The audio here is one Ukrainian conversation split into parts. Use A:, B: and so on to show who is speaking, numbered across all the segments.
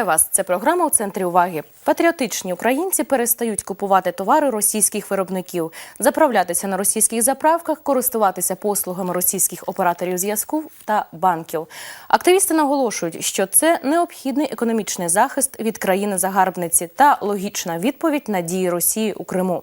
A: Вітаю вас! Це програма у центрі уваги. Патріотичні українці перестають купувати товари російських виробників, заправлятися на російських заправках, користуватися послугами російських операторів зв'язку та банків. Активісти наголошують, що це необхідний економічний захист від країни-загарбниці та логічна відповідь на дії Росії у Криму.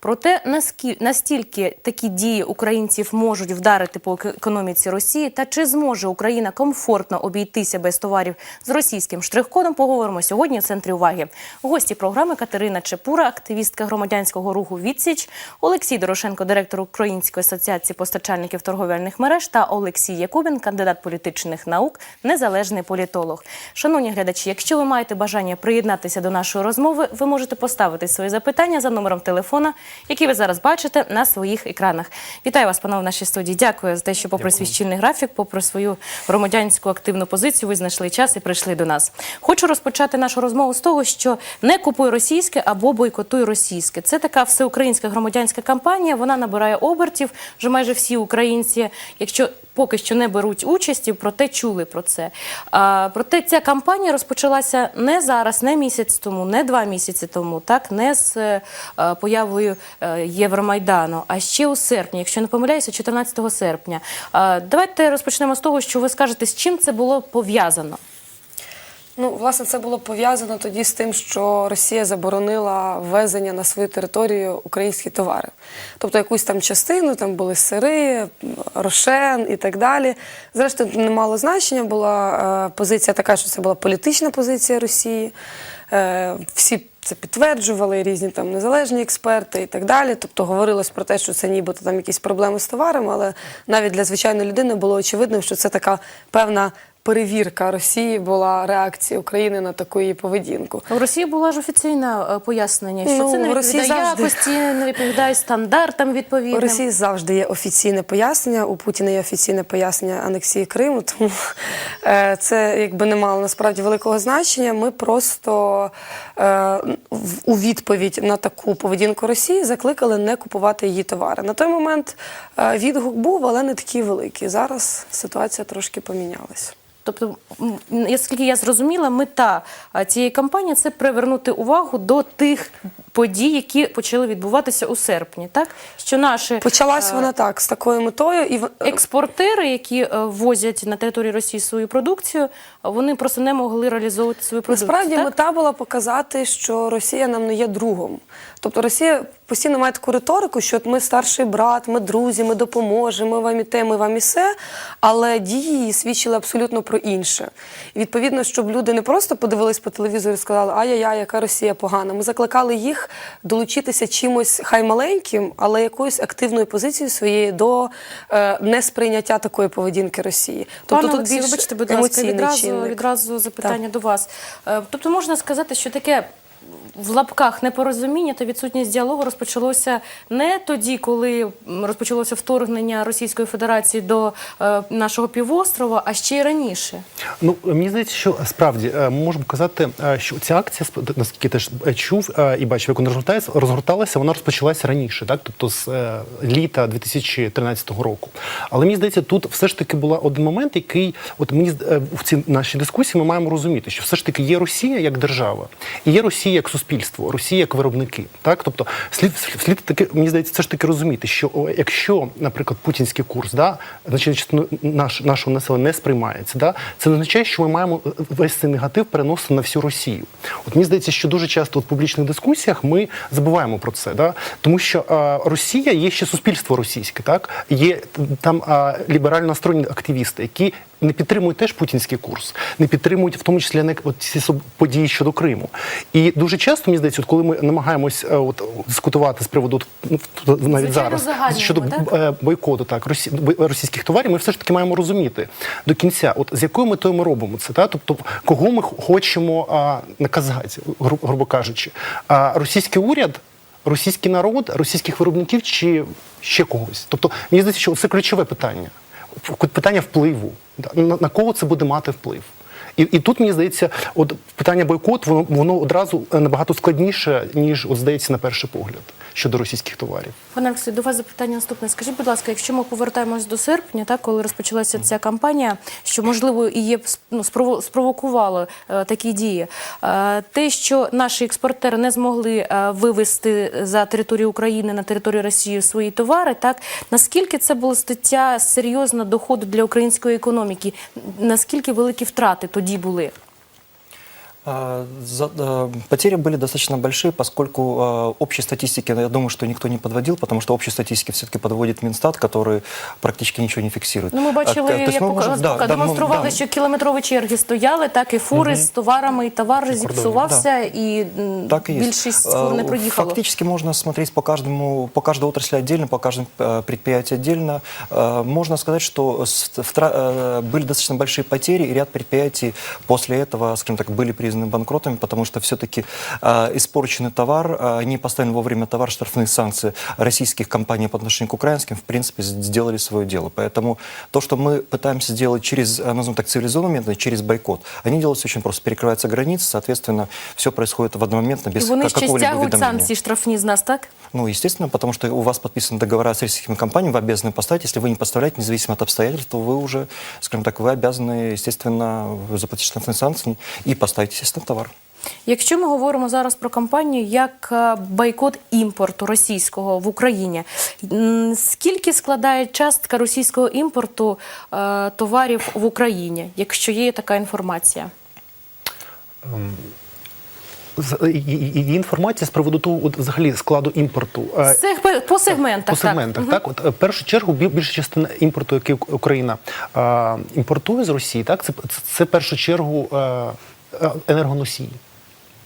A: Проте настільки такі дії українців можуть вдарити по економіці Росії, та чи зможе Україна комфортно обійтися без товарів з російським штрих-кодом, поговоримо сьогодні у центрі уваги. Гості програми Катерина Чепура, активістка громадянського руху Відсіч, Олексій Дорошенко, директор Української асоціації постачальників торговельних мереж та Олексій Якубін, кандидат політичних наук, незалежний політолог. Шановні глядачі, якщо ви маєте бажання приєднатися до нашої розмови, ви можете поставити свої запитання за номером телефона, який ви зараз бачите на своїх екранах. Вітаю вас, панове, в нашій студії. Дякую за те, що попри свій щільний графік, попри свою громадянську активну позицію, ви знайшли час і прийшли до нас. Хочу розпочати нашу розмову з того, що не купуй російське або бойкотуй російське. Це така всеукраїнська громадянська кампанія. Вона набирає обертів. Вже майже всі українці, якщо поки що не беруть участі, проте чули про це. А, проте ця кампанія розпочалася не зараз, не місяць тому, не два місяці тому, так не з е, появою е, Євромайдану, а ще у серпні, якщо не помиляюся, 14 серпня. А, давайте розпочнемо з того, що ви скажете, з чим це було пов'язано.
B: Ну, власне, це було пов'язано тоді з тим, що Росія заборонила ввезення на свою територію українські товари. Тобто якусь там частину, там були сири, рошен і так далі. Зрештою, не мало значення. Була е, позиція така, що це була політична позиція Росії. Е, всі це підтверджували різні там незалежні експерти і так далі. Тобто говорилось про те, що це нібито там якісь проблеми з товаром, але навіть для звичайної людини було очевидним, що це така певна перевірка Росії була реакція України на таку її поведінку.
A: У Росії була ж офіційне е, пояснення, що
B: Ну,
A: це не відповідає
B: завжди.
A: якості, не відповідає стандартам
B: У. Росії завжди є офіційне пояснення. У Путіна є офіційне пояснення анексії Криму, тому е, це якби не мало насправді великого значення. Ми просто е, в- у відповідь на таку поведінку Росії закликали не купувати її товари. На той момент е, відгук був, але не такий великий. Зараз ситуація трошки помінялась.
A: Тобто, наскільки я зрозуміла, мета цієї кампанії це привернути увагу до тих подій, які почали відбуватися у серпні. Так що наші
B: Почалась
A: е,
B: вона так з такою метою, і в-
A: експортери, які е, возять на територію Росії свою продукцію, вони просто не могли реалізовувати свою продукцію.
B: Насправді
A: так?
B: мета була показати, що Росія нам не є другом. Тобто Росія постійно має таку риторику, що от ми старший брат, ми друзі, ми допоможемо, ми вам і те, ми вам і все. Але дії її свідчили абсолютно про інше. І відповідно, щоб люди не просто подивились по телевізору і сказали, ай-яй-яй, яка Росія погана. Ми закликали їх долучитися чимось хай маленьким, але якоюсь активною позицією своєю до е, несприйняття такої поведінки Росії.
A: Пане
B: тут
A: Олексію,
B: більш
A: вибачте, будь ласка, відразу, відразу запитання до вас. Е, Тобто можна сказати, що таке в лапках непорозуміння та відсутність діалогу розпочалося не тоді, коли розпочалося вторгнення Російської Федерації до е, нашого півострова, а ще й раніше.
C: Ну мені здається, що справді е, ми можемо казати, е, що ця акція, наскільки теж е, чув е, і бачив, як вона розгортається, розгорталася, вона розпочалася раніше, так тобто з е, літа 2013 року. Але мені здається, тут все ж таки була один момент, який, от мені е, в цій нашій дискусії, ми маємо розуміти, що все ж таки є Росія як держава, і є Росія як суспільство, Росія як виробники. Так, тобто слід слід таки, мені здається, все ж таки розуміти, що якщо, наприклад, путінський курс, да, значить наш, нашого населення не сприймається, да, це не означає, що ми маємо е, весь цей негатив переносити на всю Росію. От мені здається, що дуже часто в публічних дискусіях ми забуваємо про це, да, тому що е, Росія є ще суспільство російське, так є там е, ліберально настроєні активісти, які не підтримують теж путінський курс, не підтримують в тому числі не ці події щодо Криму. І дуже часто мені здається, от коли ми намагаємось е, от дискутувати з приводу ну, навіть
A: Звичайно,
C: зараз щодо
A: так?
C: е, бойкоту так росі, російських товарів, ми все ж таки маємо розуміти до кінця, от з якою метою ми робимо це, та тобто кого ми хочемо а, наказати, гру- грубо кажучи, а російський уряд. Російський народ, російських виробників чи ще когось. Тобто, мені здається, що це ключове питання. Питання впливу. На кого це буде мати вплив? І, і тут мені здається, от питання бойкот, воно воно одразу е, набагато складніше, ніж от здається на перший погляд щодо російських товарів.
A: Пане Олексію, до вас запитання наступне. Скажіть, будь ласка, якщо ми повертаємось до серпня, так коли розпочалася ця кампанія, що можливо і є ну, спрово- спровокувало е, такі дії, е, те, що наші експортери не змогли е, вивести за територію України на територію Росії свої товари, так наскільки це була стаття серйозна доходу для української економіки? Наскільки великі втрати тоді були?
D: А, за- э, Потери были достаточно большие, поскольку э, общей статистики, я думаю, что никто не подводил, потому что общей статистики все-таки подводит Минстат, который практически ничего не фиксирует.
A: Ну, ми бачили,
D: А, то есть
A: як
D: мы
A: пока-
D: можем- да,
A: пока
D: да, мы-
A: демонстрували,
D: да,
A: що кілометрові черги стояли, так і фури з товарами, і товар зіпсувався, і м,
D: Так и есть.
A: більшість фур не
D: Э,
A: проїхало.
D: Фактически можно смотреть по каждому, по каждой отрасли отдельно, по каждому э, предприятию отдельно. Э, Можно сказать, что с- втра- э, были достаточно большие потери, и ряд предприятий после этого, скажем так, были признаны банкротами, потому что все-таки испорченный товар, э, не поставлен вовремя товар, штрафные санкции российских компаний по отношению к украинским, в принципе, с- сделали свое дело. Поэтому то, что мы пытаемся сделать через, э, назовем так, цивилизованные методы, через бойкот, они делаются очень просто. Перекрываются границы, соответственно, все происходит в одномоментно,
A: І
D: без
A: вони
D: ка-
A: ще
D: какого-либо
A: стягують
D: уведомления.
A: санкції штрафні з нас, так?
D: Ну, естественно, потому что у вас подписаны договора с российскими компаниями, вы обязаны поставить. Если вы не поставляете, независимо от обстоятельств, то вы уже, скажем так, вы обязаны, естественно, заплатить штрафные санкции и поставить, естественно, товар.
A: Якщо ми говоримо зараз про кампанію як е, бойкот імпорту російського в Україні, скільки складає частка російського імпорту е, товарів в Україні, якщо є така інформація?
C: І- і інформація з приводу того, от, взагалі складу імпорту.
A: Сег- По сегментах,
C: По сегментах, так. От, е, в першу чергу більша частина імпорту, який Україна е, імпортує з Росії, так, це, це, це в першу чергу е, енергоносії.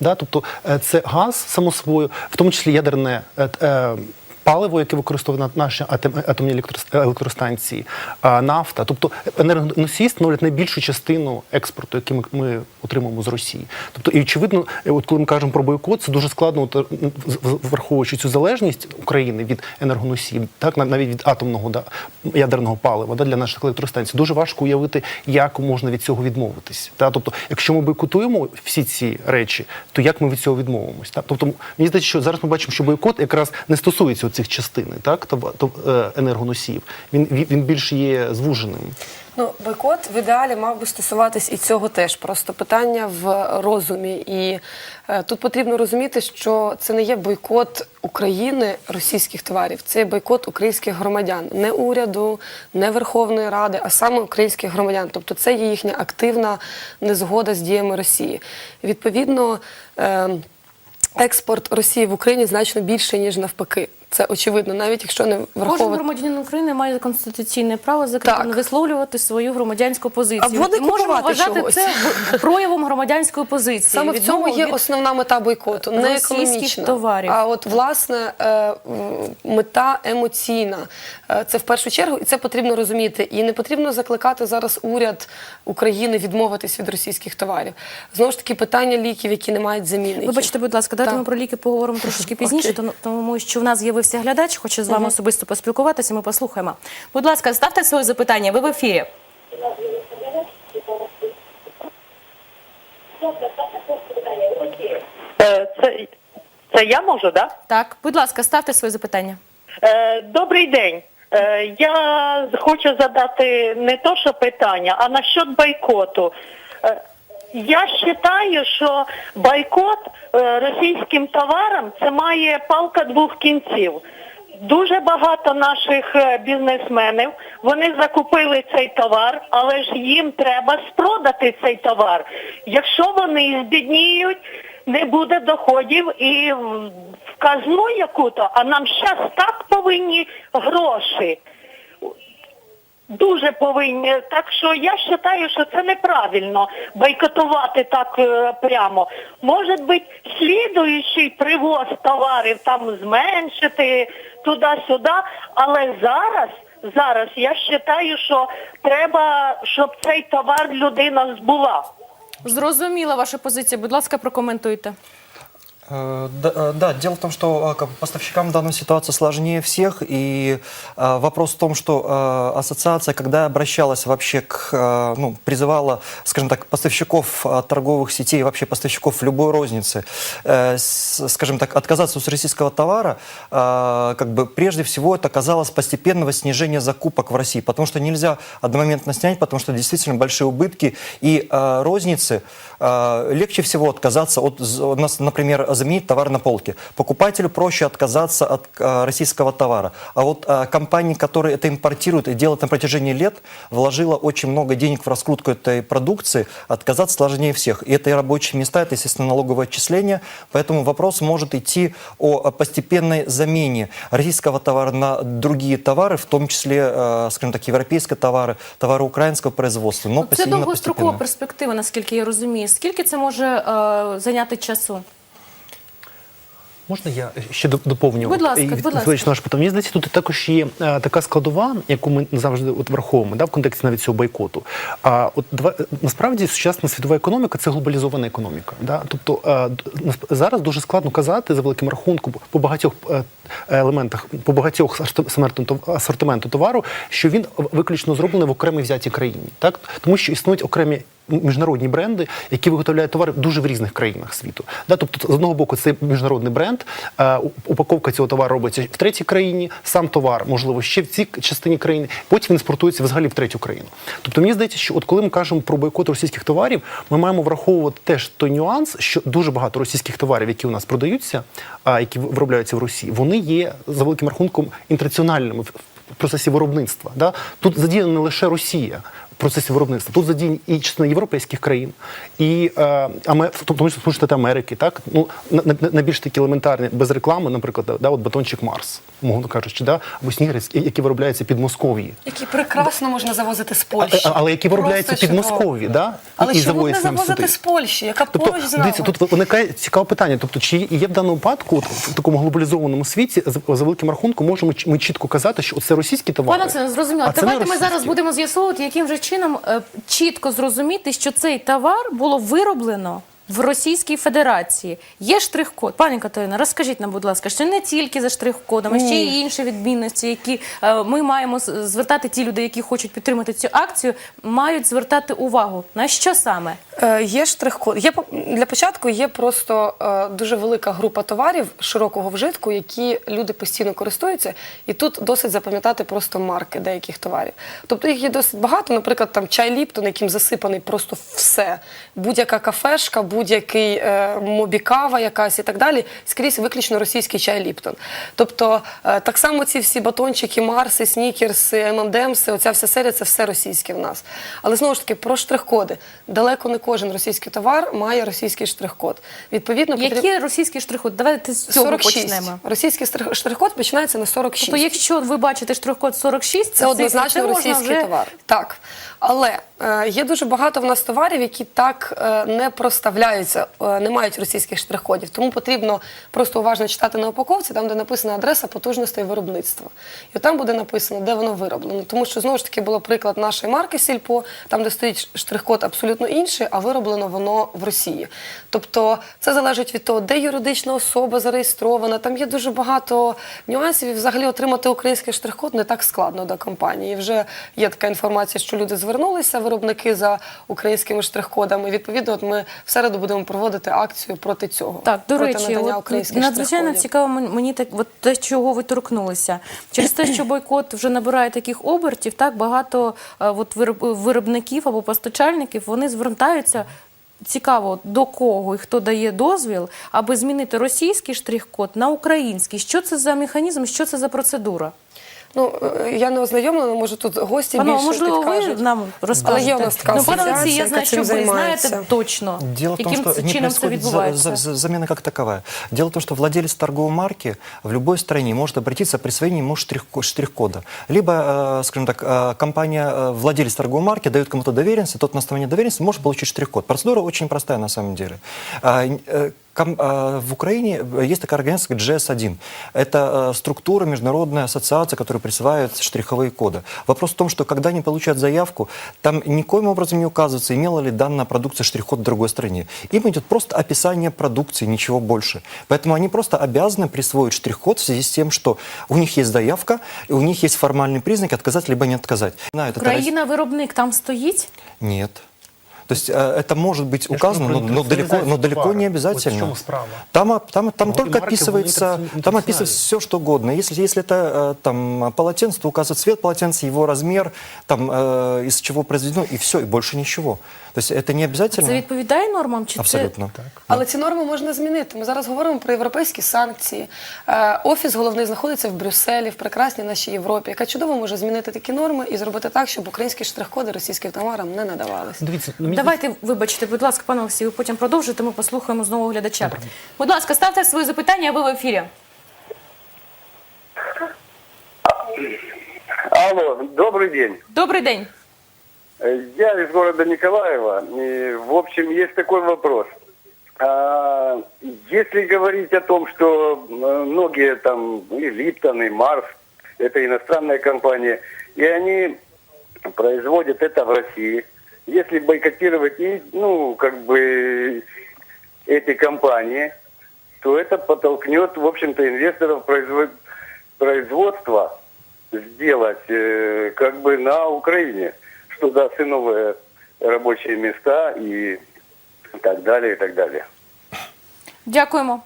C: Да? Тобто е, це газ, само собою, в тому числі ядерне е, е, паливо, яке використовують наші атом- атомні електро- електростанції, нафта. Тобто енергоносії становлять найбільшу частину експорту, який ми, ми отримуємо з Росії. Тобто, і очевидно, от коли ми кажемо про бойкот, це дуже складно, враховуючи цю залежність України від енергоносіїв, так на- навіть від атомного да, ядерного палива да, для наших електростанцій. Дуже важко уявити, як можна від цього відмовитись. Та? Тобто, якщо ми бойкотуємо всі ці речі, то як ми від цього відмовимось? Так? Тобто, мені здається, що зараз ми бачимо, що бойкот якраз не стосується цих частини, так то, е, енергоносіїв. Він він більш є звуженим.
B: Ну, бойкот в ідеалі мав би стосуватись і цього теж. Просто питання в розумі. І е, тут потрібно розуміти, що це не є бойкот України російських товарів, це є бойкот українських громадян, не уряду, не Верховної Ради, а саме українських громадян. Тобто це є їхня активна незгода з діями Росії. Відповідно. Е, Експорт Росії в Україні значно більше ніж навпаки. Це очевидно, навіть якщо не
A: Кожен громадянин України має конституційне право закріплене
B: Так.
A: висловлювати свою громадянську позицію.
B: Або не
A: можемо вважати
B: чогось.
A: це проявом громадянської позиції.
B: Саме в цьому є
A: від-
B: основна мета бойкоту, не економічна.
A: товарів.
B: А от власне е, мета емоційна. Е, Це в першу чергу, і це потрібно розуміти. І не потрібно закликати зараз уряд України відмовитись від російських товарів. Знову ж таки, питання ліків, які не мають заміни.
A: Вибачте, будь ласка, давайте ми про ліки поговоримо трошечки пізніше, тому- тому що в нас з'явився глядач, хоче з вами особисто поспілкуватися. Ми послухаємо. Будь ласка, ставте своє запитання. Ви в ефірі.
E: Е, Це, це я можу, так? Да?
A: Так, будь ласка, ставте своє запитання.
E: Е, добрий день. Е, я хочу задати не то, що питання, а насчет бойкоту. Я вважаю, що бойкот е, російським товарам це має палка двох кінців. Дуже багато наших е, бізнесменів вони закупили цей товар, але ж їм треба спродати цей товар. Якщо вони збідніють, не буде доходів і в казну яку-то, а нам зараз так повинні гроші. Дуже повинні. Так що я вважаю, що це неправильно бойкотувати так е, прямо. Може бути, слідуючий привоз товарів там зменшити туди-сюди, але зараз. Зараз я вважаю, що треба, щоб цей товар людина збула.
A: Зрозуміла ваша позиція. Будь ласка, прокоментуйте.
D: Э, Да, э, да, дело в том, что э, поставщикам в данной ситуации сложнее всех, и вопрос в том, что ассоциация, когда обращалась вообще к, ну, призывала, скажем так, поставщиков торговых сетей, вообще поставщиков любой розницы, скажем так, отказаться от российского товара, как бы прежде всего это казалось постепенного снижения закупок в России, потому что нельзя одномоментно снять, потому что действительно большие убытки, и розницы легче всего отказаться от, от нас, например, заменить товар на полке. Покупателю проще отказаться от э, российского товара. А вот э, компании, которые это импортируют и делают на протяжении лет, вложила очень много денег в раскрутку этой продукции, отказаться сложнее всех. И это и рабочие места, это, естественно, налоговое отчисление. Поэтому вопрос может идти о постепенной замене российского товара на другие товары, в том числе, э, скажем так, европейские товары, товары украинского производства. Но
A: Ну, Це
D: постепенно,
A: довгострокова
D: постепенно.
A: перспектива, наскільки я розумію. Скільки це може е, зайняти часу?
C: Можна я ще доп- доповню?
A: Будь ласка, будь ласка.
C: ваше питання? Мені здається, тут також є е, така складова, яку ми завжди от враховуємо да, в контексті навіть цього бойкоту. А от два насправді сучасна світова економіка це глобалізована економіка. Да? Тобто е, насп- зараз дуже складно казати за великим рахунком по багатьох е, елементах, по багатьох асортименту товару, що він виключно зроблений в окремій взятій країні. Так? Тому що існують окремі міжнародні бренди, які виготовляють товари дуже в різних країнах світу. Да, тобто, з одного боку, це міжнародний бренд, е, упаковка цього товару робиться в третій країні, сам товар, можливо, ще в цій частині країни, потім він експортується взагалі в третю країну. Тобто, мені здається, що от коли ми кажемо про бойкот російських товарів, ми маємо враховувати теж той нюанс, що дуже багато російських товарів, які у нас продаються, які виробляються в Росії, вони є за великим рахунком інтернаціональними в процесі виробництва. Да? Тут задіяна не лише Росія процесі виробництва, тут задіяні і частина європейських країн, і е, тому числі Сполучені Штати Америки, так ну на, на, найбільш такі елементарні без реклами, наприклад, да, от батончик Марс, мовно кажучи, да, або снігрець, які виробляються під Московії.
B: Які прекрасно можна завозити з Польщі.
C: а- але які виробляються під
B: чудово.
C: Московії, да?
B: Але
C: і
B: б не завозити
C: сюди.
B: з Польщі, яка
C: Тобто,
B: поруч з
C: дивіться, тут виникає цікаве питання. Тобто, чи є в даному випадку, от, в такому глобалізованому світі, за, великим рахунком, можемо ми чітко казати, що це російські товари.
A: Пане зрозуміло.
C: це не
A: Давайте ми зараз будемо з'ясовувати, яким же чином е, чітко зрозуміти, що цей товар було вироблено. В Російській Федерації є штрих-код. Пані Катерина, розкажіть нам, будь ласка, що не тільки за штрих-кодом, а ще й інші відмінності, які е, ми маємо звертати ті люди, які хочуть підтримати цю акцію, мають звертати увагу. На що саме?
B: Е, Є штрих-код. Є для початку є просто е, дуже велика група товарів широкого вжитку, які люди постійно користуються, і тут досить запам'ятати просто марки деяких товарів. Тобто їх є досить багато. Наприклад, там чай Ліптон, яким засипаний просто все. Будь-яка кафешка, будь-який е, мобікава якась і так далі. Скрізь виключно російський чай Ліптон. Тобто е, так само ці всі батончики, Марси, Снікерси, ММДемси, оця вся серія це все російське в нас. Але знову ж таки про штрих-коди. Далеко не кожен російський товар має російський штрих-код. Відповідно,
A: Які російські штрих-код? Давайте з цього
B: 46.
A: почнемо.
B: Російський штрих- штрих-код починається на 46.
A: Тобто, якщо ви бачите штрих-код 46,
B: Це
A: це
B: однозначно
A: це
B: російський
A: вже...
B: товар. Так. Але е, є дуже багато в нас товарів, які так е, не проставляються, е, не мають російських штрих-кодів. Тому потрібно просто уважно читати на упаковці, там, де написана адреса потужностей виробництва. І там буде написано, де воно вироблено. Тому що знову ж таки було приклад нашої марки Сільпо, там, де стоїть штрих-код абсолютно інший, а вироблено воно в Росії. Тобто це залежить від того, де юридична особа зареєстрована. Там є дуже багато нюансів. І взагалі отримати український штрих-код не так складно до компанії. Вже є така інформація, що люди звернулися, виробники за українськими штрих-кодами. Відповідно, от ми в середу будемо проводити акцію проти цього.
A: Так, до
B: проти
A: речі, от, надзвичайно цікаво мені так, от те, чого ви торкнулися. Через те, що бойкот вже набирає таких обертів, так багато е, от, виробників або постачальників вони звертаються. Цікаво, до кого і хто дає дозвіл, аби змінити російський штрих-код на український. Що це за механізм, що це за процедура?
B: Ну е, я не ознайомлена, може тут гості
A: Пане,
B: більше
A: можливо, ви
B: підкажуть.
A: нам розкажете.
B: Але є у нас така
A: ну, пане Олексій, я
B: асоціація,
A: знаю,
B: яка
A: що
B: цим
A: ви
B: займається.
A: знаєте точно,
D: Дело в том,
A: яким
D: что не
A: чином це
D: происходит за-
A: відбувається.
D: за- за- замена как таковая. Дело в том, что владелец торговой марки в любой стране может обратиться при присвоении ему штрих- штрих-кода. Либо, э, скажем так, э, компания, э, владелец торговой марки дает кому-то доверенность, и тот на основании доверенности может получить штрих-код. Процедура очень простая на самом деле. Э, э, в Украине есть такая организация, как GS1. Это э, структура, международная ассоциация, которая присваивает штриховые коды. Вопрос в том, что когда они получают заявку, там никоим образом не указывается, имела ли данная продукция штрих-код в другой стране. Им идет просто описание продукции, ничего больше. Поэтому они просто обязаны присвоить штрих-код в связи с тем, что у них есть заявка, и у них есть формальный признак отказать либо не отказать. Знают, это
A: Країна-виробник там стоїть?
D: нет. То есть э, это может быть
C: Я ж
D: указано,
C: кажу
D: но,
C: про
D: но далеко, но
C: интернационализацию
D: далеко
C: товара.
D: не
C: Вот в
D: обязательно.
C: чём справа.
D: Там, а- там, там
C: Ну,
D: только
C: и марки,
D: описывается,
C: они
D: там
C: интернациональные.
D: описывается все, что угодно. Если, если это э, там полотенце, то указывает цвет полотенца, его размер, там э, из чего произведено, и все, и больше ничего. То есть это не обязательно.
A: Це відповідає нормам? Чи
D: Абсолютно.
B: Але ці норми можна змінити. Ми зараз говоримо про європейські санкції. Е, Офіс головний знаходиться в Брюсселі, в прекрасній нашій Європі, яка чудово може змінити такі норми і зробити так, щоб українські штрих-коди російським товарам не надавалися.
C: Дивіться, ну,
A: Це...
C: мені
A: Давайте, вибачте, будь ласка, пане Олексію, ви потім продовжуйте, ми послухаємо знову глядача. Будь ласка, ставте свої запитання, а ви в ефірі.
F: Алло, добрый день.
A: Добрий день.
F: Э, Я из города Николаева. И, в общем, есть такой вопрос. А, Если говорить о том, что э, многие там, и Липтон, и Марс, это иностранная компания, и они производят это в России, если бойкотировать и, ну, как бы эти компании, то это подтолкнет, в общем-то, инвесторов производ- производства сделать э, как бы на Украине, что даст и новые рабочие места и так далее, и так далее.
A: Дякуємо.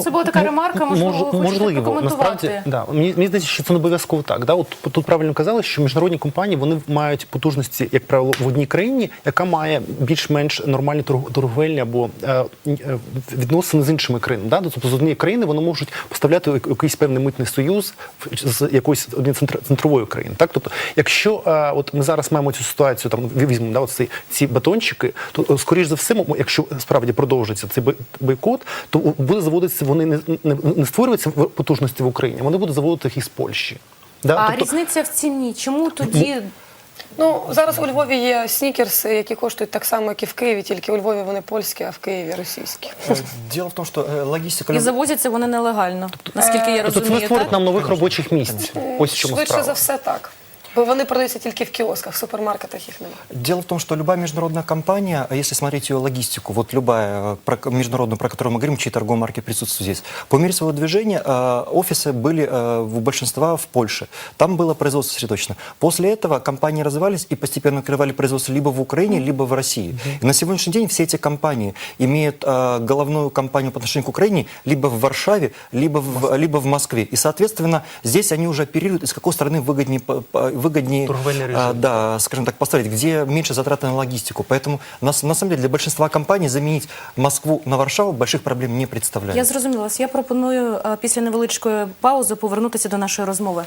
A: Це була така
C: Ну,
A: ремарка, можливо, ви хочете
C: можливо,
A: прокоментувати.
C: насправді, да. Мені, мені здається, що це не обов'язково так. Да? От тут правильно казали, що міжнародні компанії вони мають потужності, як правило, в одній країні, яка має більш-менш нормальні торг- торговельні або е, е, відносини з іншими країнами. Да? Тобто з однієї країни вони можуть поставляти якийсь певний митний союз з якоїсь однієї центр- центрової країни. Так? Тобто, якщо е, от ми зараз маємо цю ситуацію, там візьмемо да, от ці, ці батончики, то е, скоріш за все, якщо справді продовжиться цей бой- бойкот, то буде заводитися вони не, не, не створюються в потужності в Україні, вони будуть заводити їх із Польщі. Да?
A: А
C: тобто,
A: різниця в ціні. Чому тоді
B: Ну зараз у Львові є снікерси, які коштують так само, як і в Києві, тільки у Львові вони польські, а в Києві російські.
D: Э, Дело в том, что э, логистика...
A: і завозяться вони нелегально? Наскільки я
C: тобто це не створить нам нових робочих місць. Ось в чому
B: Швидше
C: справа.
B: за все так. Бо вони продаються тільки в кіосках, в супермаркетах їх немає.
D: Дело в том, что любая международная компания, а если смотреть ее логистику, вот любая э, про- международная, про которую мы говорим, чьи торговые марки присутствуют здесь, по мере своего движения э, офисы были э, у большинства в Польше. Там было производство сосредоточено. После этого компании развивались и постепенно открывали производство либо в Украине, либо в России. И на сегодняшний день все эти компании имеют э, головную компанию по отношению к Украине либо в Варшаве, либо в, либо в Москве. И, соответственно, здесь они уже оперируют, из какой стороны выгоднее, по- по- выгоднее
C: Торговельный режим.
D: а, да, скажем так, поставить, где меньше затраты на логистику. Поэтому на, с- на самом деле для большинства компаний заменить Москву на Варшаву больших проблем не представляет.
A: Я зрозуміла. вас. Я пропоную е, після невеличкої паузи повернутися до нашої розмови.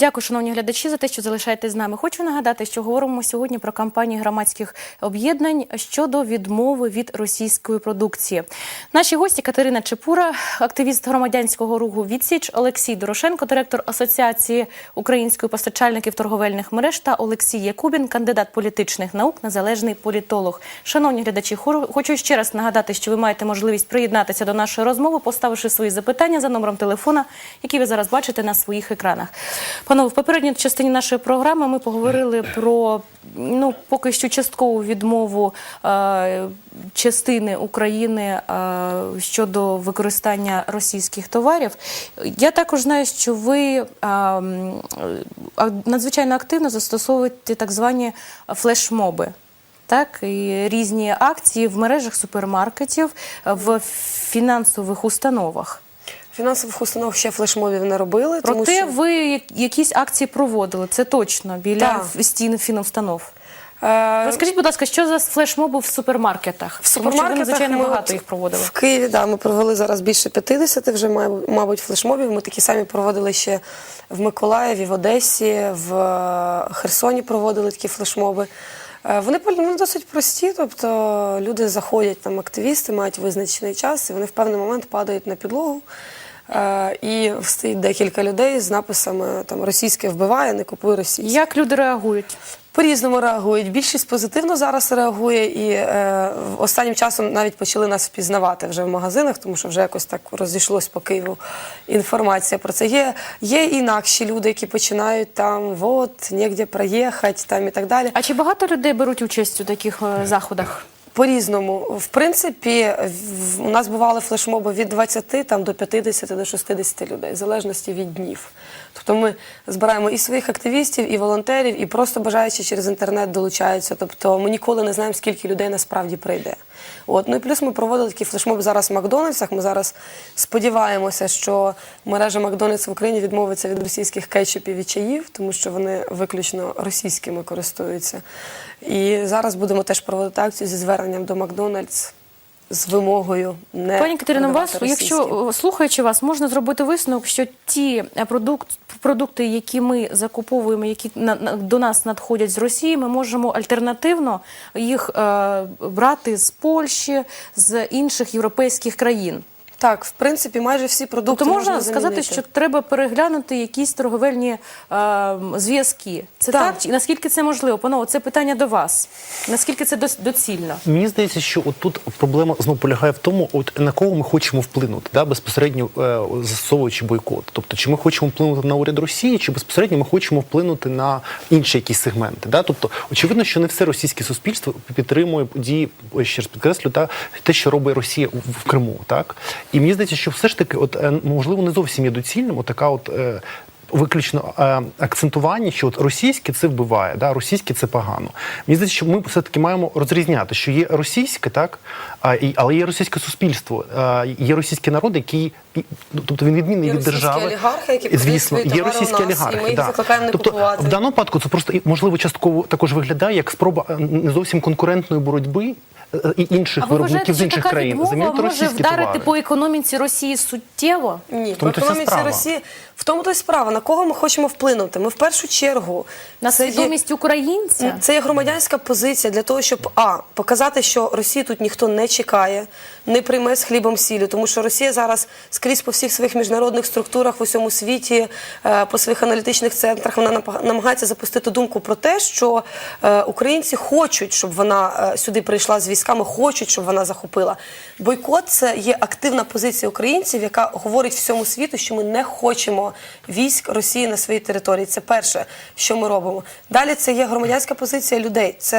A: Дякую, шановні глядачі, за те, що залишаєтесь з нами. Хочу нагадати, що говоримо сьогодні про кампанію громадських об'єднань щодо відмови від російської продукції. Наші гості Катерина Чепура, активіст громадянського руху Відсіч, Олексій Дорошенко, директор Асоціації української постачальників торговельних мереж та Олексій Якубін, кандидат політичних наук, незалежний політолог. Шановні глядачі, хочу ще раз нагадати, що ви маєте можливість приєднатися до нашої розмови, поставивши свої запитання за номером телефона, який ви зараз бачите на своїх екранах. Панове, в попередній частині нашої програми ми поговорили про ну поки що часткову відмову е, частини України е, щодо використання російських товарів. Я також знаю, що ви е, надзвичайно активно застосовуєте так звані флешмоби. Так, і різні акції в мережах супермаркетів, в фінансових установах.
B: Фінансових установ ще флешмобів не робили, тому
A: Проте
B: що
A: ви якісь акції проводили, це точно біля
B: Так.
A: стін фінустанов.
B: е,
A: Розкажіть, будь ласка, що за флешмоби в супермаркетах?
B: В
A: Тому що ви
B: супермаркетах
A: надзвичайно
B: ми
A: багато їх проводили.
B: В Києві да, ми провели зараз більше 50 вже, мабуть, флешмобів. Ми такі самі проводили ще в Миколаєві, в Одесі, в е, Херсоні проводили такі флешмоби. Е, Вони ну, досить прості, тобто люди заходять, там активісти мають визначений час, і вони в певний момент падають на підлогу. Е, і стоїть декілька людей з написами там російське вбиває, не купуй російське.
A: Як люди реагують?
B: По-різному реагують. Більшість позитивно зараз реагує, і е, останнім часом навіть почали нас впізнавати вже в магазинах, тому що вже якось так розійшлось по Києву інформація про це. Є, є інакші люди, які починають там, от, негде проїхати там і так далі.
A: А чи багато людей беруть участь у таких е, заходах?
B: По-різному. В принципі, в- у нас бували флешмоби від 20 там, до 50 до 60 людей, в залежності від днів. Тобто ми збираємо і своїх активістів, і волонтерів, і просто бажаючи через інтернет долучаються. Тобто ми ніколи не знаємо, скільки людей насправді прийде. От. Ну і плюс ми проводили такий флешмоб зараз в Макдональдсах. Ми зараз сподіваємося, що мережа Макдональдс в Україні відмовиться від російських кетчупів і чаїв, тому що вони виключно російськими користуються. І зараз будемо теж проводити акцію зі зверненням до Макдональдс з вимогою не
A: Пані
B: Катерина.
A: вас, якщо
B: російські.
A: слухаючи вас, можна зробити висновок, що ті е, продукт, продукти, які ми закуповуємо, які на, на- до нас надходять з Росії, ми можемо альтернативно їх е, брати з Польщі, з інших європейських країн.
B: Так, в принципі, майже всі продукти
A: Тобто можна сказати,
B: замінити.
A: що треба переглянути якісь торговельні е, зв'язки. Це так.
B: Так.
A: Чи наскільки це можливо? Панове, це питання до вас. Наскільки це доцільно?
C: Мені здається, що от тут проблема знову полягає в тому, от на кого ми хочемо вплинути, да, безпосередньо е, застосовуючи бойкот. Тобто, чи ми хочемо вплинути на уряд Росії, чи безпосередньо ми хочемо вплинути на інші якісь сегменти. Да? Тобто, очевидно, що не все російське суспільство підтримує події, ще раз підкреслю, та те, що робить Росія в Криму. Так і мені здається, що все ж таки, от е, можливо, не зовсім є доцільним, от така от. е, Виключно е, акцентування, що от російське це вбиває, да, російське це погано. Мені здається, що ми все таки маємо розрізняти, що є російське, так, а, і, але є російське суспільство, е, є російський народ, який тобто він відмінний
B: Є
C: від держави.
B: олігархи, які
C: звісно, є російські
B: і
C: олігархи.
B: ми їх
C: да.
B: закликаємо не
C: тобто,
B: купувати.
C: в даному випадку це просто можливо частково також виглядає як спроба не зовсім конкурентної боротьби е, і інших
A: А ви вважаєте,
C: виробників з інших
A: така
C: країн
A: відмова
C: замінити
A: може
C: російські
A: вдарити
C: товари.
A: по економіці Росії суттєво?
B: Ні,
C: тому
B: по економіці
C: справа.
B: Росії в тому то й справа. На кого ми хочемо вплинути? Ми в першу чергу
A: На
B: це є-
A: свідомість українця?
B: Це є громадянська позиція для того, щоб а показати, що Росію тут ніхто не чекає, не прийме з хлібом сіллю, тому що Росія зараз скрізь по всіх своїх міжнародних структурах в усьому світі, е, по своїх аналітичних центрах, вона намагається запустити думку про те, що е, українці хочуть, щоб вона е, сюди прийшла з військами, хочуть, щоб вона захопила. Бойкот це є активна позиція українців, яка говорить всьому світу, що ми не хочемо військ Росії на своїй території. Це перше, що ми робимо. Далі це є громадянська позиція людей. Це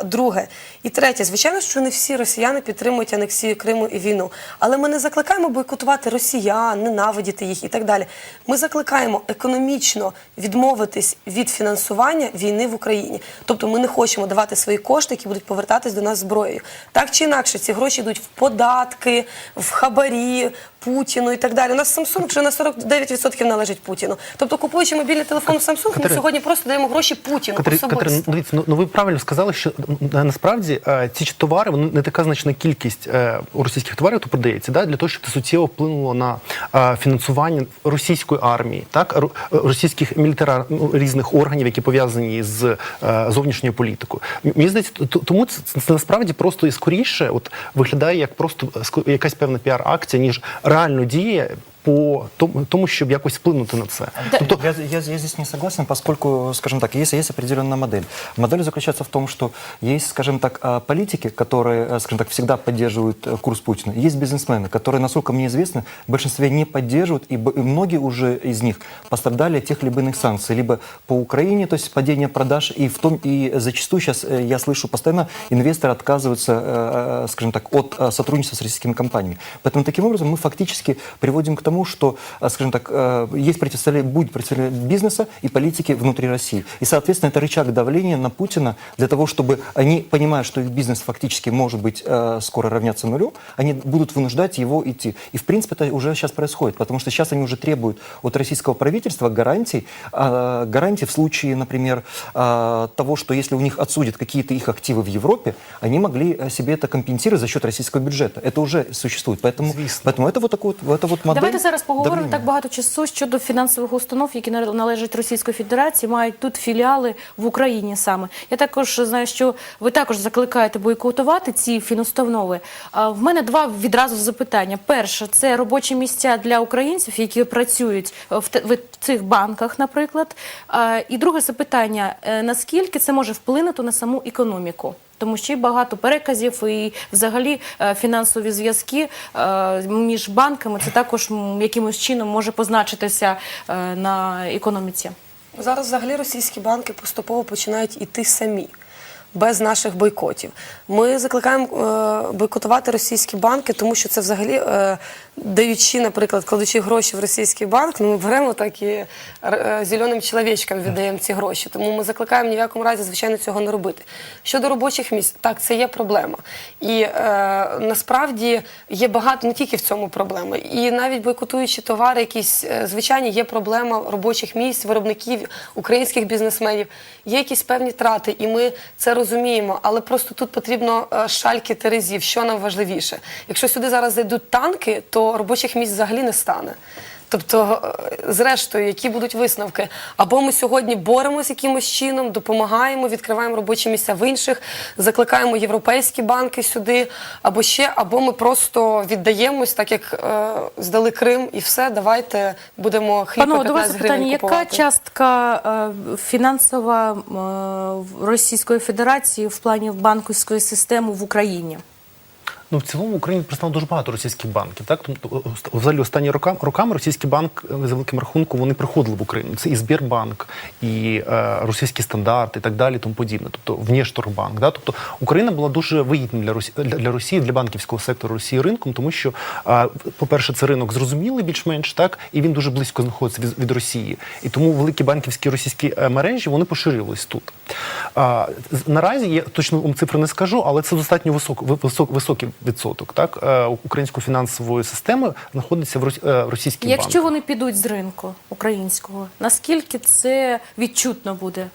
B: е, друге. І третє, звичайно, що не всі росіяни підтримують анексію Криму і війну. Але ми не закликаємо бойкотувати росіян, ненавидіти їх і так далі. Ми закликаємо економічно відмовитись від фінансування війни в Україні. Тобто ми не хочемо давати свої кошти, які будуть повертатись до нас зброєю. Так чи інакше, ці гроші йдуть в податки, в хабарі. Путіну і так далі. У нас Samsung вже на 49% належить Путіну. Тобто, купуючи мобільний телефон Samsung, ми сьогодні просто даємо гроші Путіну
C: Катери-
B: особисто.
C: Ну, дивіться, ну, ну ви правильно сказали, що насправді е, ці товари вони не така значна кількість е, у російських товарів, то продається, да, для того, щоб це суттєво вплинуло на е, фінансування російської армії, так російських мілітара ну, різних органів, які пов'язані з зовнішньою політикою. Мені здається, тому це, це насправді просто і скоріше, от виглядає як просто якась певна піар-акція, ніж реально діє по тому, щоб якось вплинути на це. Тобто
D: Я, я- я здесь не согласен, поскольку, скажем так, есть, есть определенная модель. Модель заключается в том, что есть, скажем так, а, политики, которые, э, скажем так, всегда поддерживают э, курс Путина. Есть бизнесмены, которые, насколько мне известно, в большинстве не поддерживают, и, многие уже из них пострадали от тех либо иных санкций. Либо по Украине, то есть падение продаж, и в том, и зачастую сейчас э, я слышу постоянно, инвесторы отказываются, скажем так, от сотрудничества с российскими компаниями. Поэтому таким образом мы фактически приводим к тому, что, э, скажем так, э, есть противостояние, будет противостояние бизнеса и политики внутри России. И, соответственно, это рычаг давления на Путина для того, чтобы они, понимая, что их бизнес фактически может быть э, скоро равняться нулю, они будут вынуждать его идти. И, в принципе, это уже сейчас происходит, потому что сейчас они уже требуют от российского правительства гарантий, э, гарантий в случае, например, э, того, что если у них отсудят какие-то их активы в Европе, они могли себе это компенсировать за счет российского бюджета. Это уже существует. Поэтому,
C: Звісно.
D: поэтому это вот такой вот, это вот модель.
A: Давайте зараз поговоримо так багато часу щодо фінансових установ, які нале- належать Російської Федерації, мають тут філіали в Україні саме. Я також знаю, що ви також закликаєте бойкотувати ці фінустанови. В мене два відразу запитання. Перше, це робочі місця для українців, які працюють в те- цих банках, наприклад. І друге запитання: е, наскільки це може вплинути на саму економіку? Тому що і багато переказів і взагалі е, фінансові зв'язки е, між банками це також якимось чином може позначитися е, на економіці.
B: Зараз взагалі російські банки поступово починають іти самі. Без наших бойкотів. Ми закликаємо е, бойкотувати російські банки, тому що це взагалі, е, даючи, наприклад, кладучи гроші в російський банк, ну ми беремо так і е, зеленим чоловічкам віддаємо ці гроші. Тому ми закликаємо ні в якому разі, звичайно, цього не робити. Щодо робочих місць, так, це є проблема. І е, насправді є багато не тільки в цьому проблеми. І навіть бойкотуючи товари, якісь е, звичайні є проблема робочих місць, виробників, українських бізнесменів. Є якісь певні трати, і ми це розуміємо. Але просто тут потрібно е, шальки терезів, що нам важливіше. Якщо сюди зараз зайдуть танки, то робочих місць взагалі не стане. Тобто, е, зрештою, які будуть висновки? Або ми сьогодні боремось якимось чином, допомагаємо, відкриваємо робочі місця в інших, закликаємо європейські банки сюди, або ще, або ми просто віддаємось, так як е, здали Крим, і все, давайте будемо хліб
A: Панове, до вас
B: 15 гривень
A: запитання: яка частка е, фінансова е, Російської Федерації в плані банківської системи в Україні?
C: Ну, в цілому в Україні признало дуже багато російських банків. Так тобто, взагалі останні рока, роками російський банк е, за великим рахунком вони приходили в Україну. Це і Збірбанк, і е, російський стандарт, і так далі, тому подібне. Тобто Внешторгбанк. Да? Тобто Україна була дуже вигідним для Росії для, Росії, для банківського сектору Росії ринком, тому що, е, по-перше, це ринок зрозумілий більш-менш так, і він дуже близько знаходиться від, від Росії. І тому великі банківські російські е, мережі вони поширились тут. З- наразі я точно вам цифри не скажу, але це достатньо висок, ви- висок, високий відсоток. Так е, української фінансової системи знаходиться в е, російській
A: Якщо вони підуть з ринку українського, наскільки це відчутно буде?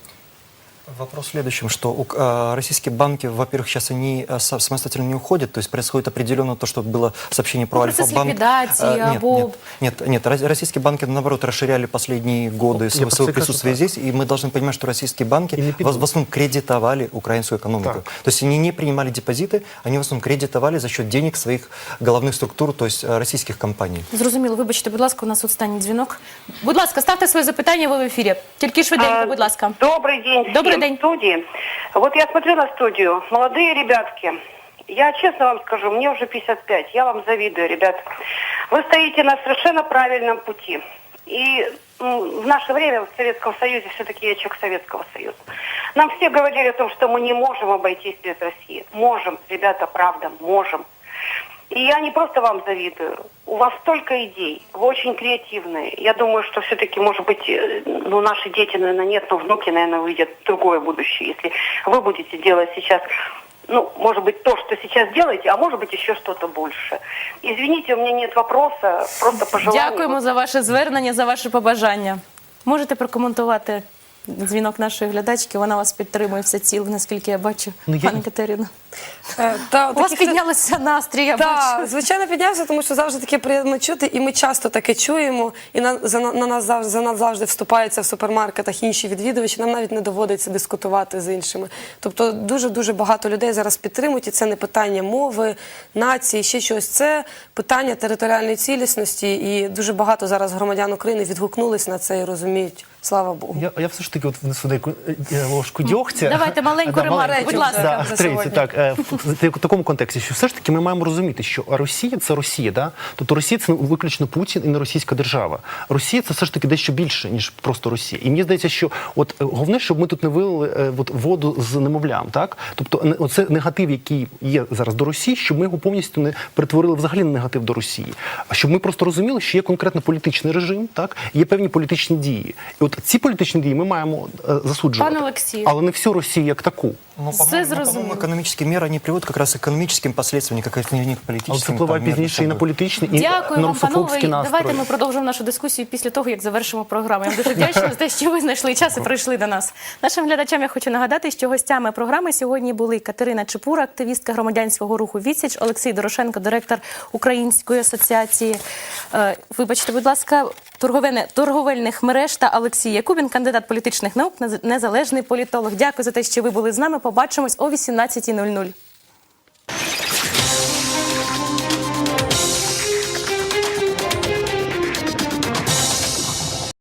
D: Вопрос в следующем, что у- э, российские банки, во-первых, сейчас они э, са- самостоятельно не уходят, то есть происходит определенно то, что было сообщение про
A: Ну, процесс
D: Альфа-банк.
A: ликвидации,
D: Э, нет,
A: або-
D: нет, нет, нет, рос- российские банки, наоборот, расширяли последние годы
C: Я
D: свое,
C: про
D: свое
C: це кажу,
D: присутствие
C: так.
D: здесь, и мы должны понимать, что российские банки
C: И не
D: в,
C: підуть.
D: в основном кредитовали украинскую экономику.
C: Так.
D: То есть они не принимали депозиты, они в основном кредитовали за счет денег своих головных структур, то есть э, российских компаний.
A: Зрозуміло, вибачте, будь ласка, у нас останній дзвінок. Будь ласка, ставте своє запитання, ви в ефірі. Тільки швиденько,
E: А,
A: будь ласка.
E: Добрый день.
A: Добрый
E: всем
A: день.
E: в студии. Вот я смотрю на студию. Молодые ребятки. Я честно вам скажу, мне уже 55. Я вам завидую, ребят. Вы стоите на совершенно правильном пути. И м, в наше время в Советском Союзе, все-таки я человек Советского Союза, нам все говорили о том, что мы не можем обойтись без России. Можем, ребята, правда, можем. И я не просто вам завидую. У вас столько идей, вы очень креативные. Я думаю, что все-таки, может быть, э, ну, наши дети, наверное, нет, но внуки, наверное, увидят другое будущее, если вы будете делать сейчас, ну, может быть, то, что сейчас делаете, а может быть, еще что-то больше. Извините, у меня нет вопроса, просто пожелания.
A: Дякуємо за ваше звернення, за ваше побажання. Можете прокоментувати дзвінок нашої глядачки? Вона вас підтримує все ціле, наскільки я бачу,
C: Ну, я-
A: пані Катерина.
B: Е, та,
A: У вас
B: таких-
A: піднялися настрій, я
B: Так,
A: бачу.
B: звичайно, піднявся, тому що завжди таке приємно чути, і ми часто таке чуємо. І на, за, на нас завжди, за нас завжди вступаються в супермаркетах інші відвідувачі. Нам навіть не доводиться дискутувати з іншими. Тобто дуже дуже багато людей зараз підтримують, і це не питання мови, нації, ще щось. Це питання територіальної цілісності, і дуже багато зараз громадян України відгукнулись на це і розуміють. Слава Богу.
C: Я, я все ж таки от внесу деяку е, е, ложку дьогтя.
A: Давайте маленьку
C: Да,
A: ремарку,
C: маленьку.
A: будь ласка,
C: Да,
B: вже сьогодні.
C: так, е, в, такому контексті, що все ж таки ми маємо розуміти, що Росія це Росія, да? тобто Росія це виключно Путін і не російська держава. Росія це все ж таки дещо більше, ніж просто Росія. І мені здається, що от е, головне, щоб ми тут не вилили е, от, воду з немовлям, так? Тобто оце негатив, який є зараз до Росії, щоб ми його повністю не перетворили взагалі на негатив до Росії. А щоб ми просто розуміли, що є конкретно політичний режим, так? є певні політичні дії. І от ці політичні дії ми маємо е, засуджувати.
A: Пане Олексію.
C: Але не всю Росію як таку.
D: Ну,
A: Все
D: по-моему, ну,
A: зрозуміло.
D: по-моему, экономические меры, они приводят как раз к экономическим последствиям, не как не к
C: Але це
D: политическим.
C: впливає
D: там, мерам
C: пізніше і на
D: собой.
C: політичні, і
A: Дякую
C: на
A: вам, панове.
C: русофобські
A: І Давайте
C: настрої.
A: ми продовжимо нашу дискусію після того, як завершимо програму. Я вам дуже вдячна за те, що ви знайшли час і прийшли до нас. Нашим глядачам я хочу нагадати, що гостями програми сьогодні були Катерина Чепура, активістка громадянського руху Відсіч, Олексій Дорошенко, директор Української асоціації. е, Вибачте, будь ласка, торговельне- торговельних мереж та Олексій Якубін, кандидат політичних наук, нез- незалежний політолог. Дякую за те, що ви були з нами. Побачимось о 18.00.